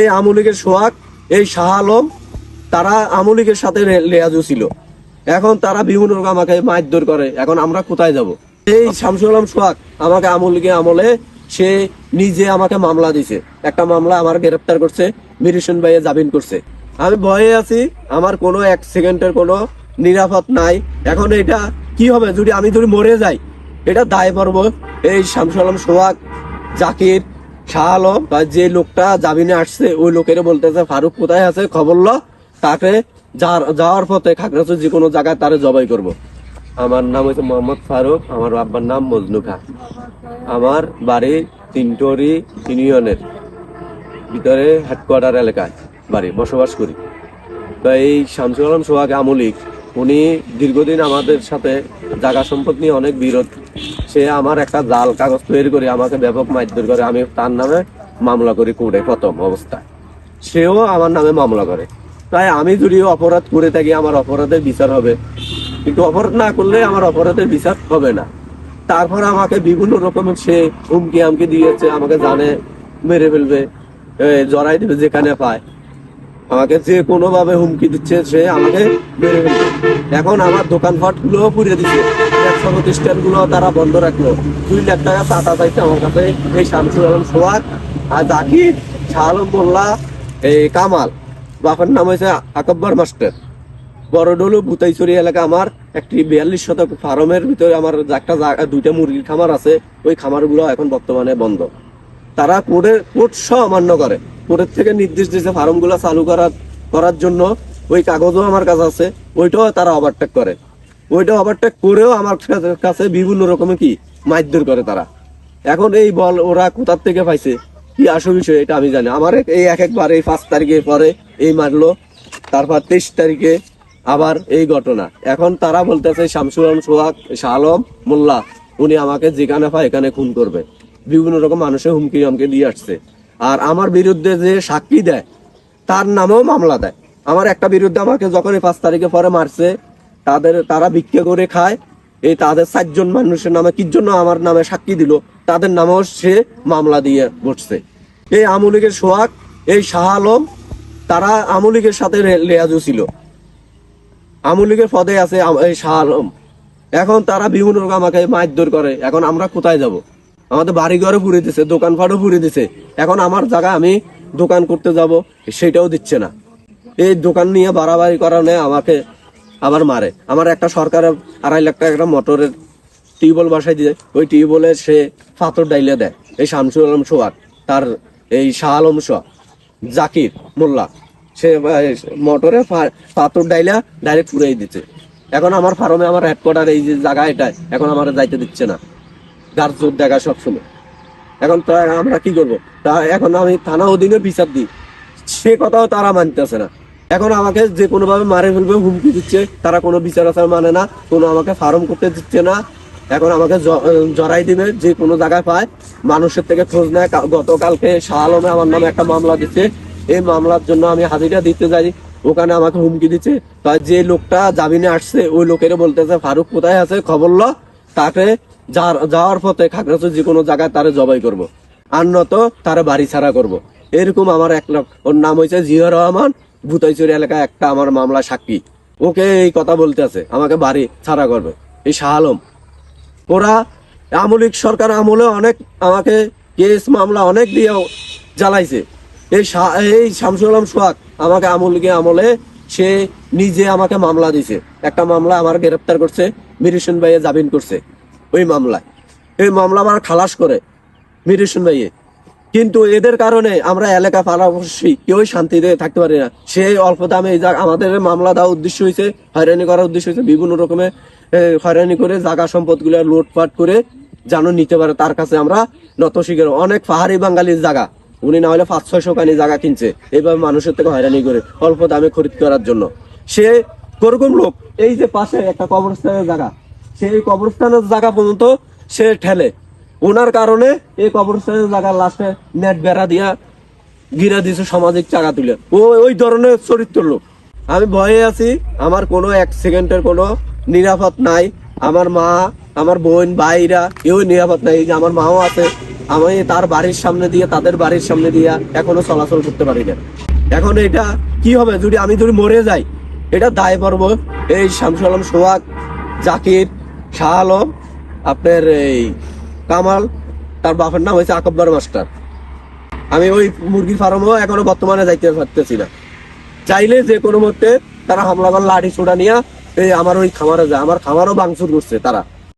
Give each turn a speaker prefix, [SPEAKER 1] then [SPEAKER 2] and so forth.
[SPEAKER 1] এই আমলিগের সোহাগ, এই শাহ আলম, তারা আমলিগের সাথে লেয়াজু ছিল। এখন তারা বিভিন্ন রকম আমাকে মারধর করে। এখন আমরা কোথায় যাব? এই শামসুল আলম সোহাগ আমাকে আমলিগে আমলে সে নিজে আমাকে মামলা দিছে। একটা মামলা আমার গ্রেপ্তার করছে, মিরিশন ভাইয়ে জামিন করছে। আমি ভয়ে আছি, আমার কোনো এক সেকেন্ডের কোনো নিরাপদ নাই। এখন এটা কি হবে? যদি আমি যদি মরে যাই, এটা দায় পড়ব এই শামসুল আলম সোহাগ, জাকির শাহ আলম যে লোকটা জামিনে আসছে, ওই লোকের বলতেছে, ফারুক কোথায় আছে? খবর ল। তাকে যার- যাওয়ার পথে খাগড়াছড়ি যে কোনো জায়গায় তারে জবাই করব। আমার নাম হচ্ছে মোহাম্মদ ফারুক, আমার আব্বার নাম মজনু খা। আমার বাড়ি তিনটরি ইউনিয়নের ভিতরে হেডকোয়ার্টার এলাকায় বাড়ি, বসবাস করি। তো এই শামসুল আলম সোহাগ আমলিক উনি দীর্ঘদিন আমাদের সাথে জায়গা সম্পদ নিয়ে অনেক বিরোধ। সে আমার একটা জাল কাগজ তৈরি করে আমাকে ব্যাপক মারধর করে। আমি তার নামে মামলা করি কোর্টে প্রথম অবস্থায়। সেও আমার নামে মামলা করে। তাই আমি যদি অপরাধ করে থাকি, আমার অপরাধের বিচার হবে। কিন্তু অপরাধ না করলে আমার অপরাধের বিচার হবে না। তারপর আমাকে বিভিন্ন রকমের সে হুমকি আমকি দিয়েছে, আমাকে জানে মেরে ফেলবে জড়াই দেবে যেখানে পায়। আমাকে যে কোনো ভাবে হুমকি দিচ্ছে, সে আমাকে মেরে ফেলবে। এখন আমার দোকানপাটগুলো পুড়িয়ে দিচ্ছে ব্যবসা প্রতিষ্ঠানগুলো তারা বন্ধ রাখল। দুই লাখ টাকা টাকা চাইছে আমার কাছে এই শামসুল আলম সোহাগ আর জাকির শাহ আলম মোল্লা, এই কামাল। বাপের নাম হয়েছে আকব্বর মাস্টার। বড়ডলু বুতাইছড়ি এলাকা আমার একটি বিয়াল্লিশ শতক ফার্মের ভিতরে আমার একটা দুইটা মুরগির খামার আছে। ওই খামারগুলো এখন বর্তমানে বন্ধ। তারা কোর্টের কোর্ট সহ অমান্য করে। কোর্টের থেকে নির্দেশ দিয়েছে ফার্মগুলো চালু করার করার জন্য। ওই কাগজও আমার কাছে আছে, ওইটাও তারা ওভারটেক করে। ওইটা ওভারটেক করেও আমার কাছে- বিভিন্ন রকমের কি মারধর করে তারা। এখন এই বল ওরা কোথার থেকে পাইছে? কি আসল বিষয় এটা আমি জানি আমার এই এক একবার এই পাঁচ তারিখে পরে এই মারলো, তারপর তেইশ তারিখে আবার এই ঘটনা। এখন তারা বলতেছে শামসুল আলম সোহাগ শাহ আলম মোল্লা, উনি আমাকে যেখানে পায় এখানে খুন করবে। বিভিন্ন রকম মানুষের হুমকি আমাকে দিয়ে আসছে। আর আমার বিরুদ্ধে যে সাক্ষী দেয়, তার নামেও মামলা দেয়। আমার একটা বিরুদ্ধে আমাকে যখন এই পাঁচ তারিখে পরে মারছে, তাদের, তারা ভিক্ষা করে খায়, এই তাদের চারজন মানুষের নামে কি জন্য আমার নামে সাক্ষী দিল, তাদের নামেও সে মামলা দিয়ে বসছে। এই আমলিগের সোহাগ, এই শাহ আলম, তারা আমলিগের সাথে লেয়াজু ছিল। আমলিগের পদে আছে এই শাহ আলম। এখন তারা বিভিন্ন রকম আমাকে মারধর করে। এখন আমরা কোথায় যাব? আমাদের বাড়ি ঘরে পুড়ে দিছে, দোকানপাটও পুড়ে দিছে। এখন আমার জায়গায় আমি দোকান করতে যাব সেটাও দিচ্ছে না। এই দোকান নিয়ে বাড়াবাড়ি কারণে আমাকে আবার মারে। আমার একটা সরকারের আড়াই লাখ টাকা একটা মোটরের টিউবওয়েল বাসায় দিয়ে, ওই টিউবওয়েলে সে পাথর ডাইলে দেয়। এই শামসুল আলম সোহাগ, তার এই শাহ আলম সোহাগ, জাকির মোল্লা, সে মোটরে পাথর ডাইলা ডাইরেক্ট পুরাই দিচ্ছে। এখন আমার ফার্মে আমার হেডকোয়ার্টার এই যে জায়গা এটা এখন আমার যাইতে দিচ্ছে না। গার জোর দেখা সবসময়। এখন তা আমরা কি করব? তা এখন আমি থানা অধীনে বিচার দিই। সে কথাও তারা মানতেছে না। এখন আমাকে যে কোনো ভাবে মারে ফেলবে, হুমকি দিচ্ছে, তারা কোনো বিচার আচার মানে না, কোনো আমাকে ফার্ম করতে দিচ্ছে না। এখন আমাকে জড়াই দিবে, যে কোনো জায়গায় পায়। মানুষের থেকে খোঁজ নেয়। গতকালকে শাহ আলমে আমার নামে একটা মামলা দিচ্ছে। এই মামলার জন্য আমি হাজিরা দিতে যাই। ওখানে আমাকে হুমকি দিচ্ছে। তা যে লোকটা জামিনে আসছে, ওই লোকের বলতেছে, ফারুক কোথায় আছে? খবর ল। তাকে যার যাওয়ার পথে খাগড়াছড়ি যে কোনো জায়গায় তারে জবাই করব। আর নত তারে বাড়ি ছাড়া করব। এরকম আমার এক ওর নাম হয়েছে জিয়া রহমান। ভুতাইচুরি এলাকায় একটা আমার মামলা সাক্ষী। ওকে এই কথা বলতে আছে, আমাকে বাড়ি ছাড়া করবে। এই শাহ আলম। ওরা আমলিক সরকার আমলে অনেক আমাকে কেস মামলা অনেক দিয়ে জ্বালাইছে। এই এই শামসুল আলম সোহাগ আমাকে আমলকে আমলে, সে নিজে আমাকে মামলা দিছে। একটা মামলা আমার গ্রেপ্তার করছে মিরিশন ভাইয়া জামিন করছে। ওই মামলায়। এই মামলা আমার খালাস করে মিরিশন ভাইয়ে। কিন্তু এদের কারণে আমরা এলাকা পাড়াপড়শি কেউই শান্তিতে থাকতে পারি না। সেই অল্প দামে এই আমাদের মামলা দেওয়ার উদ্দেশ্য হয়েছে হয়রানি করার উদ্দেশ্য হয়েছে বিভিন্ন রকমের হয়রানি করে জাগা সম্পদগুলো লুটপাট করে যেন নিতে পারে তার কাছে আমরা নত শিখের অনেক পাহাড়ি বাঙালির জায়গা, উনি না হলে পাঁচ ছয়শো কানি জায়গা কিনছে। এইভাবে মানুষের থেকে হয়রানি করে অল্প দামে খরিদ করার জন্য। সে কোরকম লোক, এই যে পাশে একটা কবরস্থানের জায়গা সেই কবরস্থানের জায়গা পর্যন্ত সে ঠেলে। ওনার কারণে এই কবরস্থানের জায়গার লাস্টে নেট বেড়া দিয়া গিরা দিছে সামাজিক চাকা তুলে। ও ওই ধরনের চরিত্র লোক। আমি ভয়ে আছি, আমার কোনো এক সেকেন্ডের কোনো নিরাপদ নাই। আমার মা, আমার বোন, ভাইরা কেউ নিরাপদ নাই। যে আমার মাও আছে, আমি তার বাড়ির সামনে দিয়ে, তাদের বাড়ির সামনে দিয়ে এখনও চলাচল করতে পারি না। এখন এটা কি হবে? যদি আমি যদি মরে যাই, এটা দায় পড়ব এই শামসুল আলম সোহাগ, জাকির শাহ আলম আপনার এই কামাল, তার বাপের নাম হয়েছে আকব্বর মাস্টার। আমি ওই মুরগির ফার্মও এখনও বর্তমানে যাইতে পারতেছি না। চাইলে যে কোনো মধ্যে তারা হামলা করে লাঠি ছোটা নিয়ে এই আমার ওই খামারে যায়। আমার খামারও বাংচুর করছে তারা।